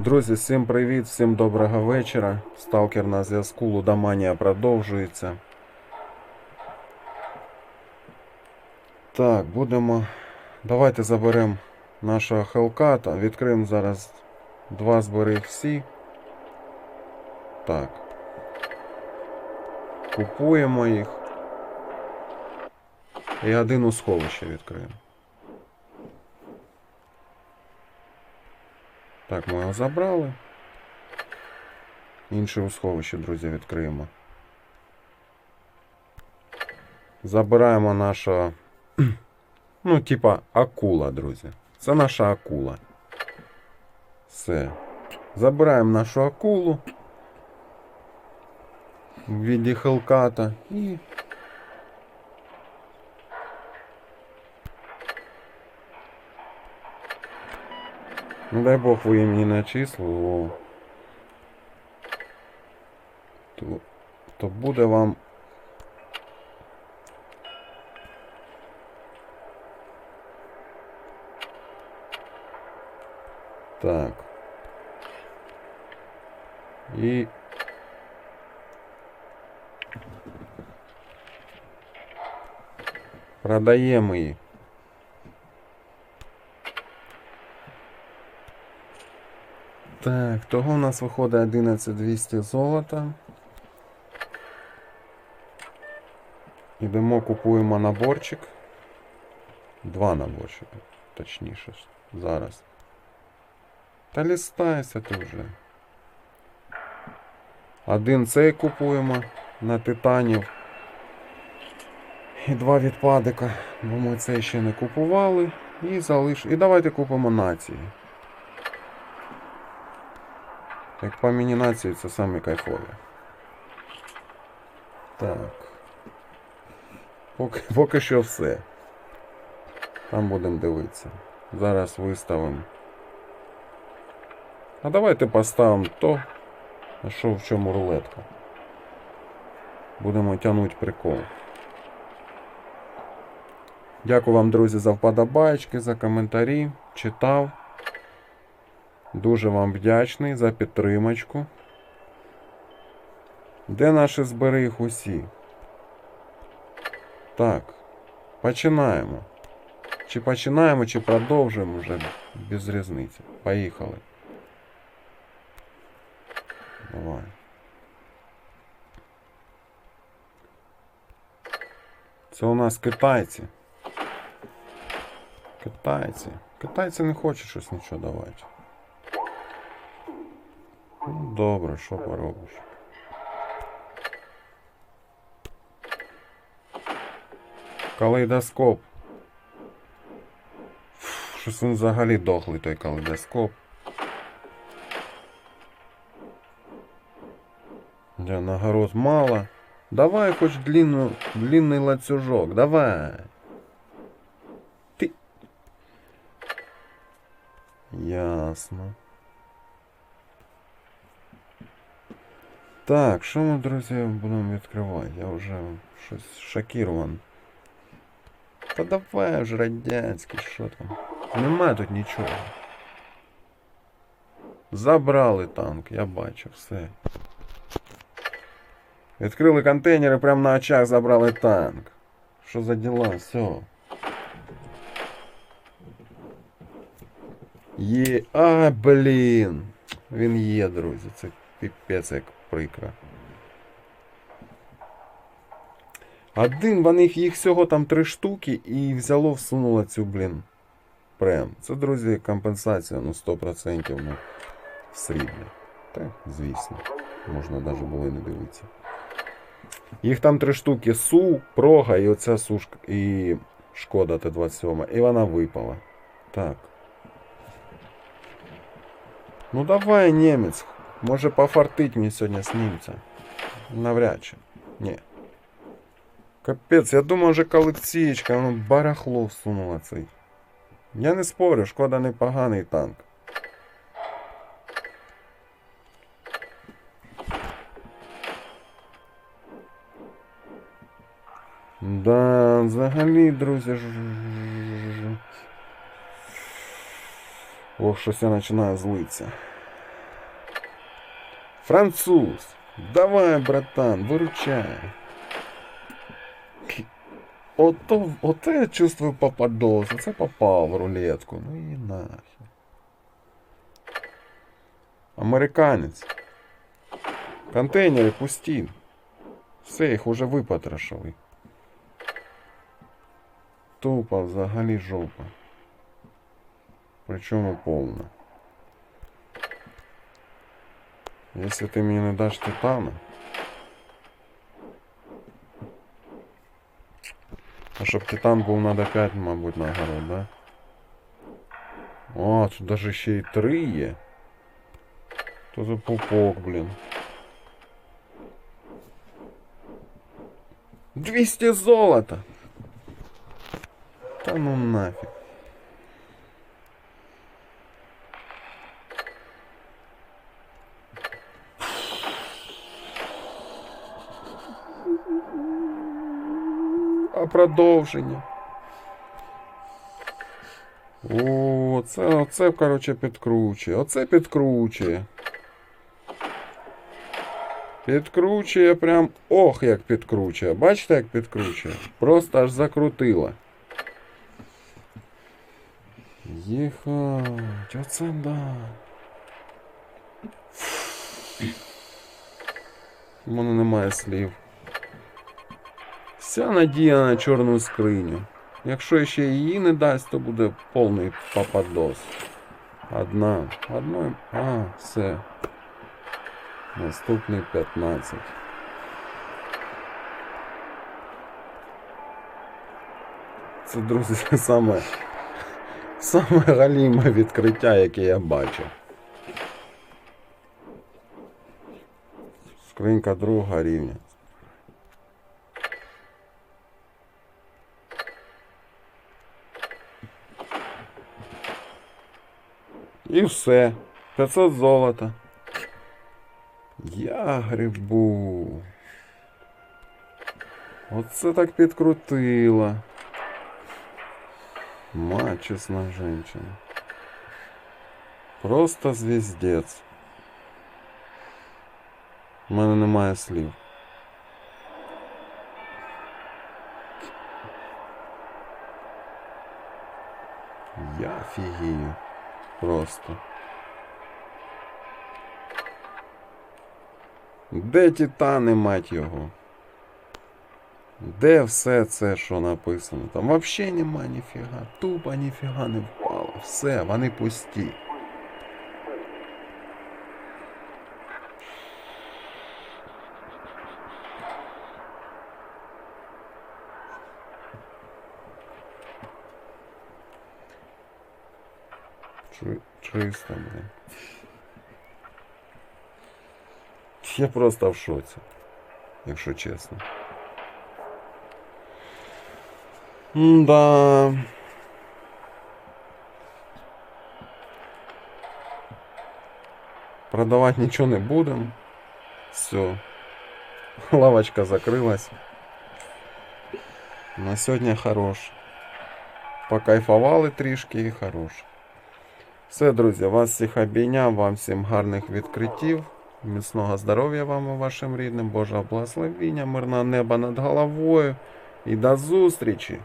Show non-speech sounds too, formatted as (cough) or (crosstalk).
Друзі, всім привіт, всім доброго вечора. Сталкер на зв'язку, Лудоманія продовжується. Так, будемо. Давайте заберемо нашого Хелката. Відкриємо зараз два збери всі. Так. Купуємо їх. І один у сховище відкриємо. Так, ми його забрали. Інше сховище, друзі, відкриємо. Забираємо нашого. (clears throat) Ну, типа, акула, друзі. Це наша акула. Все. Забираємо нашу акулу. В віді хелката і. Ну дай Бог ви їм не начислили, о. То, то буде вам. Так. І. Продаємо її. Так, того у нас виходить 11200 золота. Ідемо, купуємо наборчик. Два наборчика, точніше. Зараз. Та лістайся ти вже. Один цей купуємо на титанів. І два відпадика, бо ми цей ще не купували. І залиш. І давайте купимо нації. Як по мінінації це самі кайфові. Так. Поки, поки що все. Там будемо дивитися. Зараз виставимо. А давайте поставимо то, а що в чому рулетка. Будемо тягнути прикол. Дякую вам, друзі, за вподобайки, за коментарі. Читав. Дуже вам вдячний за підтримочку. Де наші збери їх усі? Так, починаємо. Чи починаємо, чи продовжуємо вже без різниці. Поїхали. Давай. Це у нас китайці. Китайці. Китайці не хочуть щось нічого давати. Добре, що поробиш. Калейдоскоп. Щось він взагалі дохлий той калейдоскоп. Я нагород мало. Давай хоч длинну, длинний ланцюжок, давай. Ти. Ясно. Так, що ми, друзі, будемо відкривати? Я вже щось шокірован. Та давай вже радянський, що там? Нема тут нічого. Забрали танк, я бачу, все. Відкрили контейнери, прямо на очах забрали танк. Що за діла? Все. Є. А, блін. Він є, друзі. Це піпець як прикро. Один, вони їх всього там три штуки і взяло, всунуло цю, блін. Прем. Це, друзі, компенсація, ну 100% ну, в сріблі. Так, звісно. Можна навіть було і не дивитися. Їх там три штуки Су, Прога і оця сушка і Шкода Т-27. І вона випала. Так. Ну давай, німець. Може пофартить сьогодні з німця. Навряд чи. Ні. Капець, я думав, вже колекційка, воно барахло всунула цей. Я не спорю, шкода непоганий танк. Да, взагалі, друзі. ж- Ох, щось я починаю злитися. Француз. Давай, братан, выручай. Ото, ото я чувствую попадос. Оце попав в рулетку. Ну і нахер. Американець. Контейнери пусті. Все, їх уже випотрошили. Тупо взагалі жопа. Причому повна. Якщо ти мені не даш титана. А щоб титан був, надо 5, мабуть, нагород, да? О, тут даже ще й 3 є. То за пупок, блін. 200 золота! Та ну нафиг. Продовження. О, це, оце, короче, підкручує. Оце підкручує. Підкручує прям. Ох, як підкручує. Бачите, як підкручує? Просто аж закрутило. Їхать, оце да. У мене немає слів. Вся надія на чорну скриню. Якщо ще її не дасть, то буде повний пападос. Одна. Одної. А, все. Наступний 15. Це, друзі, (laughs) саме, саме галіме відкриття, яке я бачив. Скринька другого рівня. І все. 500 золота. Я грибу. Оце так підкрутила. Мать, чесна женщина. Просто звіздець. У мене немає слів. Я фігію. Просто. Де титани, мать його? Де все це, що написано? Там вообще нема ніфіга. Тупо ніфіга не впало. Все, вони пусті. Чисто, блин. Я просто в шоці, якщо чесно. Да. Продавать нічого не будемо. Все. Лавочка закрилась. На сьогодні хорош. Покайфували трішки і хорош. Все, друзі, вас всіх обійняв, вам всім гарних відкриттів. Міцного здоров'я вам і вашим рідним, Божого благословіння, мирного неба над головою. І до зустрічі!